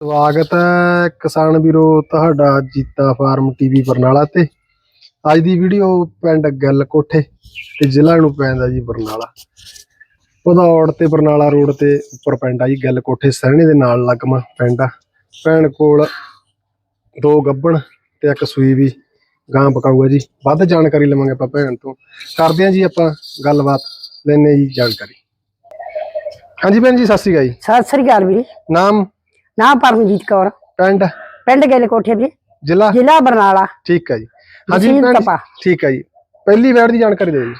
ਸਵਾਗਤ ਹੈ ਕਿਸਾਨ ਵੀਰੋ ਤੁਹਾਡਾ ਜੀਤਾ ਫਾਰਮ ਟੀਵੀ ਬਰਨਾਲਾ ਤੇ। ਅੱਜ ਦੀ ਵੀਡੀਓ ਪਿੰਡ ਗੱਲ ਕੋਠੇ ਤੇ ਜ਼ਿਲ੍ਹਾ ਨੂੰ ਪੈਂਦਾ ਜੀ ਬਰਨਾਲਾ। ਪਧੌੜ ਤੇ ਬਰਨਾਲਾ ਰੋਡ ਤੇ ਉੱਪਰ ਪਿੰਡ ਆ ਜੀ ਗੱਲ ਕੋਠੇ ਸਹਿਣੇ ਦੇ ਨਾਲ ਲੱਗਮਾ ਪਿੰਡ ਆ। ਭੈਣ ਕੋਲ ਦੋ ਗੱਬਣ ਤੇ ਇੱਕ ਸੂਈ ਵੀ ਗਾਂ ਪਕਾਊਗਾ ਜੀ। ਵੱਧ ਜਾਣਕਾਰੀ ਲਵਾਂਗੇ ਆਪਾਂ ਭੈਣ ਤੋਂ। ਕਰਦੇ ਹਾਂ ਜੀ ਆਪਾਂ ਗੱਲਬਾਤ ਲੈਣੇ ਜੀ ਜਾਣਕਾਰੀ। ਹਾਂਜੀ ਭੈਣ ਜੀ ਸਤਿ ਸ਼੍ਰੀ ਅਕਾਲ ਜੀ। ਸਤਿ ਸ੍ਰੀ ਅਕਾਲ ਵੀਰੇ। ਨਾਮ? ਨਾਮ ਪਰਮਜੀਤ ਕੌਰ। ਪਿੰਡ? ਪਿੰਡ ਗੇਲੇ ਕੋਠੇ ਵੀਰੇ। ਜ਼ਿਲ੍ਹਾ? ਜ਼ਿਲ੍ਹਾ ਬਰਨਾਲਾ। ਠੀਕ ਹੈ ਜੀ। ਹਾਂਜੀ ਤਹਿਸੀਲ ਭੈਣ ਜੀ, ਤਪਾ। ਠੀਕ ਹੈ ਜੀ। ਪਹਿਲੀ ਵੈਟ ਦੀ ਜਾਣਕਾਰੀ ਦਿਓ ਜੀ।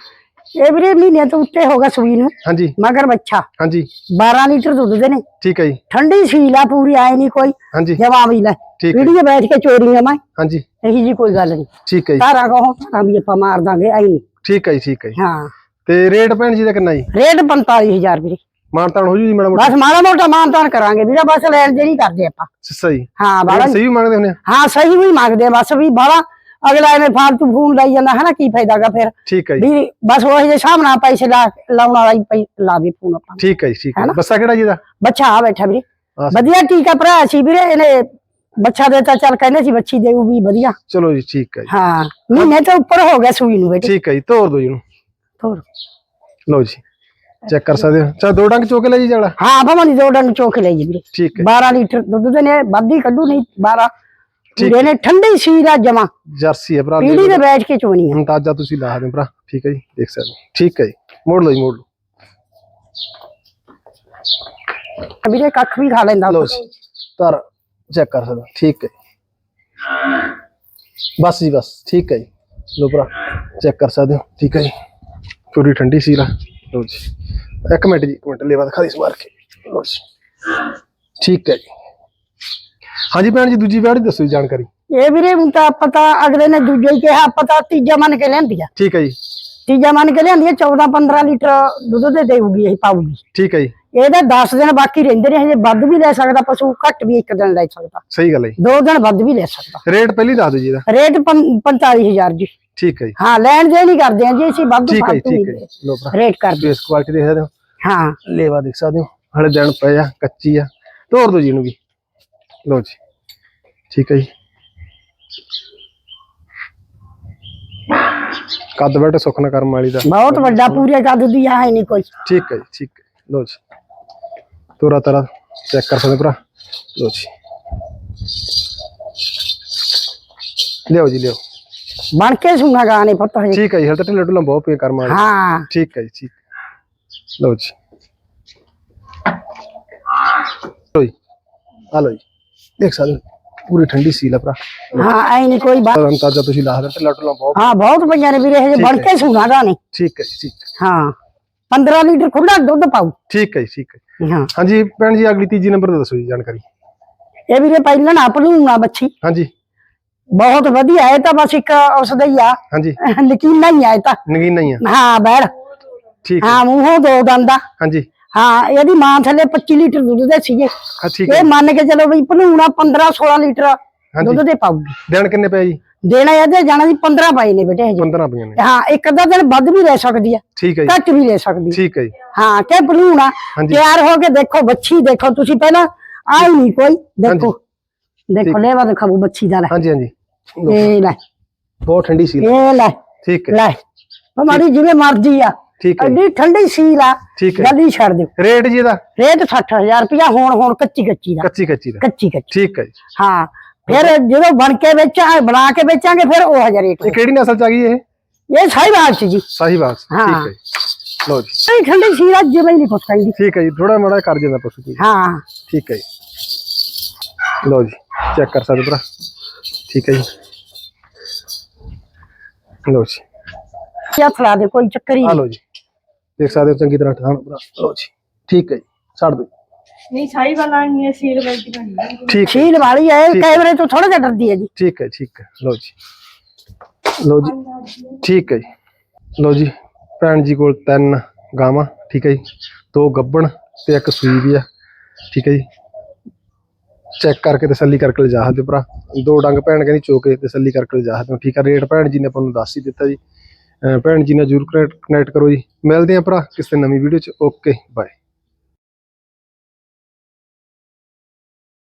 ਇਹ ਵੀਰੇ ਮਹੀਨੇ ਤੋਂ ਉੱਤੇ ਹੋ ਗਿਆ ਸੂਈ ਨੂੰ। ਹਾਂਜੀ। ਮਗਰ ਬੱਚਾ ਹਾਂਜੀ। 12 ਲੀਟਰ ਦੁੱਧ ਦੇ ਨੇ। ਠੀਕ ਹੈ ਜੀ। ਠੰਡੀ ਸੀਲ ਆ ਪੂਰੀ ਆਏ ਨਹੀਂ ਕੋਈ। ਹਾਂਜੀ। ਜਵਾਬ ਵੀ ਲੈ। ਠੀਕ ਹੈ ਵੀਡੀਓ ਬੈਠ ਕੇ ਚੋਰੀਆਂ ਮੈਂ। ਹਾਂਜੀ। ਇਹੀ ਜੀ ਕੋਈ ਗੱਲ ਨਹੀਂ ਠੀਕ ਹੈ ਜੀ। ਤਾਰਾ ਕਹੋ ਤਾਰਾ ਵੀ ਆਪਾਂ ਮਾਰ ਦਾਂਗੇ ਆਈ ਨਹੀਂ ਠੀਕ ਹੈ ਜੀ ਠੀਕ ਹੈ ਜੀ। ਹਾਂ। ਤੇ ਰੇਟ ਭੈਣ ਜੀ ਦਾ ਕਿੰਨਾ ਜੀ? ਰੇਟ 45000 ਵੀਰੇ। ਮਾਨਤਾਨ ਹੋ ਜੂ ਜੀ ਮੈਡਮ ਬਸ ਮਾੜਾ ਮੋਟਾ ਮਾਨਤਾਨ ਕਰਾਂਗੇ ਵੀਰੇ ਬਸ ਲੈਣ ਦੇ ਨਹੀਂ ਕਰਦੇ ਆਪਾਂ। ਸਹੀ। ਹਾਂ ਬਾਲਾ ਸਹੀ ਵੀ ਮੰਗਦੇ ਹੁੰਦੇ ਹਾਂ ਸਹੀ ਵੀ ਮੰਗਦੇ ਆ, ਬਸ ਵੀ ਬਾਲਾ ਅਗਲਾ ਐਵੇਂ ਫਾਲਤੂ ਫੋਨ ਲਾਈ ਜਾਂਦਾ ਹੈ ਨਾ ਕੀ ਫਾਇਦਾਗਾ ਫਿਰ? ਠੀਕ ਹੈ ਜੀ। ਵੀ ਬਸ ਉਹ ਹਿਸਾਬ ਨਾਲ ਪੈਸੇ ਲਾ ਲਾਉਣ ਵਾਲਾ ਹੀ ਲਾਵੇ ਫੋਨ ਆਪਾਂ। ਨੂੰ। ਠੀਕ ਹੈ ਜੀ ਠੀਕ ਹੈ? ਬੱਸਾ ਕਿਹੜਾ ਜੀ ਦਾ ਬੱਚਾ ਆ ਬੈਠਾ ਵੀਰੇ। ਵਧੀਆ ਟੀਕਾ ਭਰਾ ਸੀ ਵੀਰੇ ਇਹਨੇ ਬੱਚਾ ਦੇ ਤਾਂ ਚੱਲ ਕਹਿੰਦੇ ਸੀ ਬੱਚੀ ਦੇਊ ਵੀ ਵਧੀਆ। ਚਲੋ ਜੀ ਠੀਕ ਹੈ ਜੀ। ਹਾਂ ਮਹੀਨੇ ਤੋਂ ਉੱਪਰ ਹੋ ਗਿਆ ਸੂਈ ਨੂੰ ਬੇਟੇ। ਠੀਕ ਹੈ ਜੀ ਤੋਰ ਦਿਓ ਜੀ ਇਹਨੂੰ। ਹੋਰ ਲਓ ਜੀ। ਚੈੱਕ ਕਰ ਸਕਦੇ ਹੋ? ਚਾ ਦੋ ਡੰਗ ਚੋਕੇ ਲੈ ਜੀ ਜਗੜਾ ਹਾਂ ਭਵਾਂ ਦੀ ਦੋ ਡੰਗ ਚੋਕ ਲਈ ਜੀ ਵੀਰੇ। ਠੀਕ ਹੈ। 12 ਲੀਟਰ ਦੁੱਧ ਦੇ ਨੇ ਵੱਧੀ ਕੱਢੂ ਨਹੀਂ 12 ਪੂਰੇ ਨੇ ਠੰਡੀ ਸੀ ਦਾ ਜਮਾ। ਜਰਸੀ ਹੈ ਭਰਾ ਪੀੜੀ ਤੇ ਬੈਠ ਕੇ ਚੋਣੀ ਆ। ਅੰਦਾਜ਼ਾ ਤੁਸੀਂ ਲਾ ਹੋ ਭਰਾ। ਠੀਕ ਹੈ ਜੀ ਦੇਖ ਸਕਦੇ ਹੋ। ਠੀਕ ਹੈ ਜੀ ਮੋੜ ਲਓ ਜੀ ਮੋੜ ਲਓ। ਵੀਰੇ ਕੱਖ ਵੀ ਖਾ ਲੈਂਦਾ। ਲਓ ਜੀ ਧਰ ਚੈੱਕ ਕਰ ਸਕਦੇ ਹੋ। ਠੀਕ ਹੈ ਬਸ ਜੀ ਬਸ। ਠੀਕ ਹੈ ਜੀ। ਲੋ ਭਰਾ ਚੈੱਕ ਕਰ ਸਕਦੇ ਹੋ। ਠੀਕ ਹੈ ਜੀ। ਪੂਰੀ ਠੰਡੀ ਸੀਲ ਆ। ਲਓ ਜੀ। ਇੱਕ ਮਿੰਟ ਜੀ ਇੱਕ ਮਿੰਟ ਲੈਵਾ ਦਿਖਾ ਦੀ ਸਵਾਰ ਕੇ। ਲਓ ਜੀ। ਠੀਕ ਹੈ ਜੀ। ਹਾਂਜੀ ਭੈਣ ਜੀ ਦੂਜੀ ਦੀ ਦੱਸੋ ਜੀ ਜਾਣਕਾਰੀ। ਇਹ ਵੀਰੇ ਹੁਣ ਤਾਂ ਪਤਾ ਅਗਲੇ ਨੇ ਦੂਜੇ ਹੀ ਕਿਹਾ ਪਤਾ ਤੀਜਾ ਮੰਨ ਕੇ ਲੈਂਦੀ ਆ। ਠੀਕ ਹੈ ਜੀ। ਤੀਜਾ ਮੰਨ ਕੇ ਲਿਆਂਦੀ ਆ 14 15 ਲੀਟਰ ਦੁੱਧ ਦੇ ਦੇਊਗੀ ਇਹ ਪਾਊਗੀ ਠੀਕ ਹੈ ਜੀ। ਇਹਦੇ 10 ਦਿਨ ਬਾਕੀ ਰਹਿੰਦੇ ਨੇ ਹਜੇ ਵੱਧ ਵੀ ਲੈ ਸਕਦਾ ਪਸ਼ੂ ਘੱਟ ਵੀ ਇੱਕ ਦਿਨ ਲੈ ਸਕਦਾ। ਸਹੀ ਗੱਲ ਹੈ ਜੀ। ਦੋ ਦਿਨ ਵੱਧ ਵੀ ਲੈ ਸਕਦਾ। ਰੇਟ ਪਹਿਲੀ ਦੱਸ ਦਿਓ ਜੀ ਇਹਦਾ। ਰੇਟ 45000 ਜੀ। ਠੀਕ ਹੈ ਜੀ। ਹਾਂ ਲੈਣ ਦੇ ਨਹੀਂ ਕਰਦੇ ਆ ਜੀ ਅਸੀਂ ਵੱਧ ਠੀਕ ਹੈ ਜੀ ਫਾਲਤੂ ਠੀਕ ਹੈ ਨਹੀਂ ਜੀ। ਲੋ ਭਰਾ ਰੇਟ ਕਰਦੇ ਫੇਸ ਕੁਆਲਿਟੀ ਦੇਖ ਸਕਦੇ ਹੋ। ਹਾਂ। ਲੇਵਾ ਦੇਖ ਸਕਦੇ ਹੋ ਹਲੇ ਦਿਨ ਪਏ ਆ ਕੱਚੀ ਆ। ਤੋੜ ਦਿਓ ਜੀ ਇਹਨੂੰ ਵੀ। ਲਓ ਜੀ। ਠੀਕ ਹੈ ਜੀ। ਕੱਦ ਬੈਠ ਸੁਖਨਾ ਕਰਮ ਵਾਲੀ ਦਾ। ਬਹੁਤ ਵੱਡਾ ਪੂਰੇ ਕੱਦ ਦੀ ਆ ਹੈ ਨਹੀਂ ਕੋਈ। ਠੀਕ ਹੈ ਜੀ ਠੀਕ ਹੈ। ਲਓ ਜੀ। ਤੋਰਾ ਤਰਾ ਚੈੱਕ ਕਰ ਸਕਦੇ ਭਰਾ। ਲਓ ਜੀ। ਲਿਓ ਜੀ ਲਿਓ ਬਣ ਕੇ ਸੁਣਾ ਗਾਣੇ ਪੁੱਤ ਹਜੇ। ਠੀਕ ਹੈ ਜੀ ਹਲੇ ਢਿੱਲੇ ਢੁੱਲਾ ਬਹੁਤ ਪਏ ਕਰਮ ਵਾਲੀ। ਹਾਂ। ਠੀਕ ਹੈ ਜੀ ਠੀਕ। ਲਓ ਜੀ। ਲਓ ਜੀ। ਆ ਲਓ ਜੀ। ਦੇਖ ਸਕਦੇ ਪੂਰੀ ਠੰਡੀ ਸੀਲ ਆ ਭਰਾ। ਹਾਂ ਐ ਨਹੀਂ ਕੋਈ ਬਾ- ਅੰਤਾਜਾ ਤੁਸੀਂ ਲਾ ਸਕਦੇ ਢਿੱਲਾ ਢੁੱਲਾ ਬਹੁਤ। ਹਾਂ ਬਹੁਤ ਪਈਆਂ ਨੇ ਵੀਰੇ ਹਜੇ ਬਣ ਕੇ ਸੁਣਾ ਗਾਣੇ ਠੀਕ ਹੈ ਜੀ ਠੀਕ ਹਾਂ। 15 ਲੀਟਰ ਖੁੱਲਾ ਦੁੱਧ ਪਾਉ ਠੀਕ ਹੈ ਜੀ ਠੀਕ ਹੈ ਹਾਂ। ਹਾਂਜੀ ਭੈਣ ਜੀ ਅਗਲੀ ਤੀਜੀ ਨੰਬਰ ਤੇ ਦੱਸੋ ਜੀ ਜਾਣਕਾਰੀ। ਇਹ ਵੀਰੇ ਪਹਿਲਾਂ ਨਾ ਭਲੂਣਾ ਬੱਚੀ ਹਾਂਜੀ। ਬਹੁਤ ਵਧੀਆ ਹੈ ਤਾਂ ਬਸ ਇੱਕ ਉਸ ਦਾ ਹੀ ਆ। ਹਾਂਜੀ। ਲਕੀਨਾ ਹੀ ਆ ਇਹ ਤਾਂ। ਨਗੀਨਾ ਹੀ ਆ। ਹਾਂ ਬੈੜ ਠੀਕ ਹੈ। ਹਾਂ ਮੂੰਹੋਂ ਦੋ ਦੰਦਾ ਹਾਂਜੀ। ਹਾਂ ਇਹਦੀ ਮਾਂ ਥੱਲੇ 25 ਲੀਟਰ ਦੁੱਧ ਦੇ ਸੀਗੇ। ਹਾਂ ਠੀਕ ਹੈ। ਇਹ ਮੰਨ ਕੇ ਚਲੋ ਵੀ ਭਲੂਣਾ 15 16 ਲੀਟਰ ਦੁੱਧ ਦੇ ਪਾਉਗੀ ਦਿਨ ਕਿੰਨੇ ਪਏ ਜੀ? ਦੇਣਾ ਇਹਦੇ ਜਾਣਾ ਦੀ 15 ਪਾਈ ਨੇ ਬੇਟੇ ਹਜੇ 15 ਪਈਆਂ ਨੇ। ਹਾਂ ਇੱਕ ਅੱਧਾ ਦਿਨ ਵੱਧ ਵੀ ਲੈ ਸਕਦੀ ਆ। ਠੀਕ ਹੈ ਜੀ। ਘੱਟ ਵੀ ਲੈ ਸਕਦੀ। ਠੀਕ ਹੈ ਜੀ। ਹਾਂ ਕਿ ਭਲੂਣਾ। ਤਿਆਰ ਹੋ ਕੇ ਦੇਖੋ ਬੱਚੀ ਦੇਖੋ। ਤੁਸੀਂ ਪਹਿਲਾਂ ਆਈ ਨਹੀਂ ਕੋਈ। ਦੇਖੋ। ਦੇਖੋ ਲੈਵਾ ਦਿਖਾਓ ਬੱਚੀ ਦਾ ਹਾਂਜੀ ਹਾਂਜੀ। ਇਹ ਲੈ। ਬਹੁਤ ਠੰਡੀ ਸੀਲ ਇਹ ਲੈ। ਠੀਕ ਹੈ। ਲੈ। ਹਮਾਰੀ ਜਿਵੇਂ ਮਰਜ਼ੀ ਆ। ਠੀਕ ਹੈ। ਐਡੀ ਠੰਡੀ ਸੀਲ ਆ। ਠੀਕ ਹੈ। ਜਲਦੀ ਛੱਡ ਦਿਓ। ਰੇਟ ਜੀ ਇਹਦਾ? ਰੇਟ 60000 ਰੁਪਇਆ ਹੁਣ ਹੁਣ ਕੱਚੀ ਕੱਚੀ ਦਾ। ਕੱਚੀ ਕੱਚੀ ਦਾ। ਕੱਚੀ ਕੱਚੀ। ਠੀਕ ਹੈ ਜੀ। ਹਾਂ। ਫਿਰ ਜਦੋਂ ਬਣ ਕੇ ਵੇਚਾਂ ਬਣਾ ਕੇ ਵੇਚਾਂਗੇ ਫਿਰ ਉਹ ਹਜ਼ਾਰ ਰੇਟ ਇਹ ਕਿਹੜੀ ਨਸਲ ਚ ਆ ਗਈ ਇਹ? ਇਹ ਬਾਤ ਚ ਜੀ। ਸਾਹੀਵਾਲ ਹਾਂ। ਠੀਕ ਹੈ ਲਓ ਜੀ। ਇਹ ਠੰਡੀ ਸੀਲ ਆ ਜਿਵੇਂ ਹੀ ਨਹੀਂ ਪੁੱਛ ਸਕਦੀ ਠੀਕ ਹੈ ਜੀ। ਥੋੜਾ ਮੜਾ ਕਰ ਜਾਂਦਾ ਪਸ਼ੂ ਹਾਂ। ਠੀਕ ਹੈ ਜੀ। ਲਓ ਜੀ। ਚੈੱਕ ਕਰ ਸਕਦੇ ਭਰਾ। ਠੀਕ ਹੈ ਜੀ ਲਓ ਜੀ ਕੀ ਫੜਾ ਦੇ ਕੋਈ ਚੱਕਰ ਹੀ ਆ ਨਹੀਂ ਲਓ ਜੀ ਦੇਖ ਸਕਦੇ ਹੋ ਚੰਗੀ ਤਰ੍ਹਾਂ ਠਾਣ ਭਰਾ ਲਓ ਜੀ ਠੀਕ ਹੈ ਜੀ ਛੱਡ ਦਿਓ ਨਹੀਂ ਸਾਈ ਵਾਲਾ ਨਹੀਂ ਹੈ ਸੀਲ ਵਰਗੀ ਬਣੀ ਹੈ ਠੀਕ ਹੈ ਸੀਲ ਵਾਲੀ ਹੈ ਠੀਕ। ਕੈਮਰੇ ਤੋਂ ਥੋੜਾ ਜਿਹਾ ਡਰਦੀ ਹੈ ਜੀ ਠੀਕ ਹੈ ਠੀਕ ਹੈ ਲਓ ਜੀ ਲਓ ਜੀ ਠੀਕ ਹੈ ਜੀ ਲਓ ਜੀ ਭੈਣ ਜੀ ਕੋਲ ਤਿੰਨ ਗਾਵਾਂ ਠੀਕ ਹੈ ਜੀ ਦੋ ਗੱਬਣ ਤੇ ਇੱਕ ਸੂਈ ਵੀ ਆ ਠੀਕ ਹੈ ਜੀ ਚੈੱਕ ਕਰਕੇ ਤਸੱਲੀ ਕਰਕੇ ਲਿਜਾ ਸਕਦੇ ਭਰਾ। ਦੋ ਡੰਗ ਭੈਣ ਕਹਿੰਦੀ ਚੋਕੇ ਤਸੱਲੀ ਕਰਕੇ ਲਿਜਾ ਸਕਦੇ ਹੋ। ਠੀਕ ਆ, ਰੇਟ ਭੈਣ ਜੀ ਨੇ ਆਪਾਂ ਨੂੰ ਦੱਸ ਹੀ ਦਿੱਤਾ ਜੀ। ਭੈਣ ਜੀ ਨਾਲ ਜਰੂਰ ਕਨੈਕਟ ਕਰੋ ਜੀ। ਮਿਲਦੇ ਆ ਭਰਾ ਕਿਸੇ ਨਵੀਂ ਵੀਡੀਓ ਚ। Okay bye